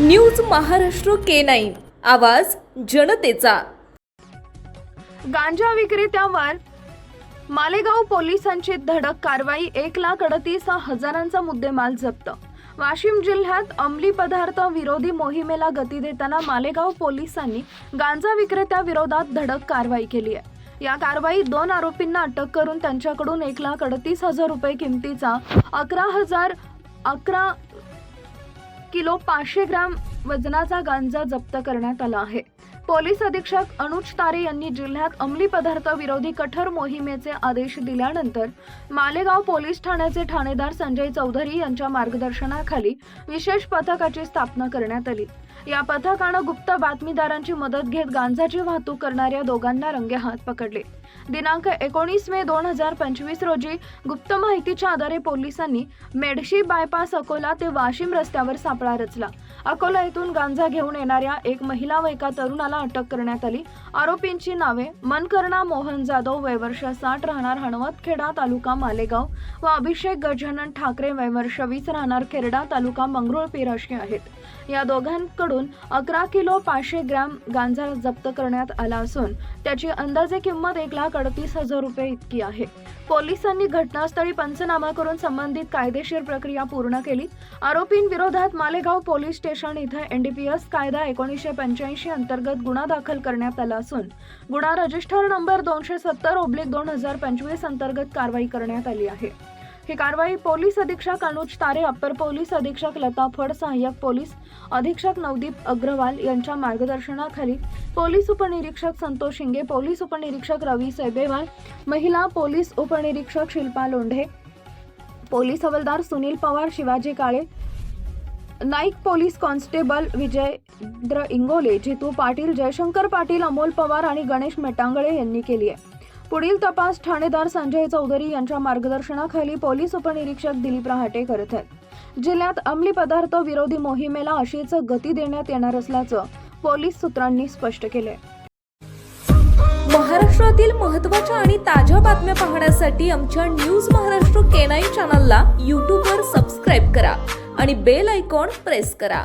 News Maharashtra K nine. आवाज जनतेचा. गांजा विक्रेत्यावर मालेगाव पोलिसांची धडक कारवाई एक लाख अडतीस हजारांचा मुद्देमाल जप्त. वाशिम जिल्ह्यात अंमली पदार्थ विरोधी मोहिमेला गती देताना मालेगाव पोलिसांनी गांजा विक्रेत्या विरोधात धडक कारवाई केली आहे. या कारवाईत दोन आरोपींना अटक करून त्यांच्याकडून एक लाख अडतीस हजार रुपये किमतीचा अकरा हजार अकरा किलो पाचशे ग्राम वजनाचा गांजा जप्त करण्यात आला आहे. पोलीस अधीक्षक अनुज तारे यांनी जिल्ह्यात अंमली पदार्थ विरोधी कठोर मोहिमेचे आदेश दिल्यानंतर मालेगाव पोलीस ठाण्याचे ठाणेदार संजय चौधरी यांच्या मार्गदर्शनाखाली विशेष पथकाची स्थापना करण्यात आली. या पथकानं गुप्त बातमीदारांची मदत घेत गांजाची वाहतूक करणाऱ्या दोघांना रंगेहात पकडले. दिनांक एकोणीस मे दोन हजार पंचवीस रोजी गुप्त माहितीच्या आधारे पोलिसांनी मेडशी बायपास अकोला ते वाशिम रस्त्यावर सापळा रचला. अकोला येथून गांजा घेऊन येणाऱ्या एक महिला व एका तरुणाला अटक करण्यात आली. आरोपींची नावे मनकर्णा मोहन जाधव वयवर्ष साठ राहणार हणवतखेडा तालुका मालेगाव व अभिषेक गजानन ठाकरे वयवर्ष वीस राहणार खेरडा तालुका मंगरुळपीर अशी आहेत. या दोघांकडून अकरा किलो पाचशे ग्रॅम गांजा जप्त करण्यात आला असून त्याची अंदाजे किंमत एक लाख अडतीस हजार रुपये इतकी आहे. पोलिसांनी घटनास्थळी पंचनामा करून संबंधित कायदेशीर प्रक्रिया पूर्ण केली. आरोपींविरोधात मालेगाव पोलीस स्टेशन इथं एनडीपीएस कायदा एकोणीसशे पंच्याऐंशी अंतर्गत गुन्हा दाखल करण्यात आला असून गुन्हा रजिस्टर नंबर दोनशे सत्तर ओब्लिक दोन हजार पंचवीस अंतर्गत कारवाई करण्यात आली आहे. ही कारवाई पोलीस अधीक्षक अनुज तारे अप्पर पोलीस अधीक्षक लता फड सहाय्यक पोलीस अधीक्षक नवदीप अग्रवाल यांच्या मार्गदर्शनाखाली पोलीस उपनिरीक्षक संतोष शिंगे पोलीस उपनिरीक्षक रवी सैबेवाल महिला पोलीस उपनिरीक्षक शिल्पा लोंढे पोलीस हवालदार सुनील पवार शिवाजी काळे नाईक पोलीस कॉन्स्टेबल विजयद्र इंगोले जितू पाटील जयशंकर पाटील अमोल पवार आणि गणेश मेटांगळे यांनी केली आहे. पुढील तपास ठाणेदार संजय चौधरी यांच्या मार्गदर्शनाखाली पोलीस उपनिरीक्षक दिलीप रहाटे करत आहेत. जिल्ह्यात अंमली पदार्थ विरोधी मोहिमेला अशीच गती देण्यात येणार असल्याचं पोलीस सूत्रांनी स्पष्ट केलंय. महाराष्ट्रातील महत्त्वाच्या आणि ताज्या बातम्या पाहण्यासाठी आमच्या न्यूज महाराष्ट्र केनाई चॅनलला यूट्यूबवर सबस्क्राईब करा आणि बेल आयकॉन प्रेस करा.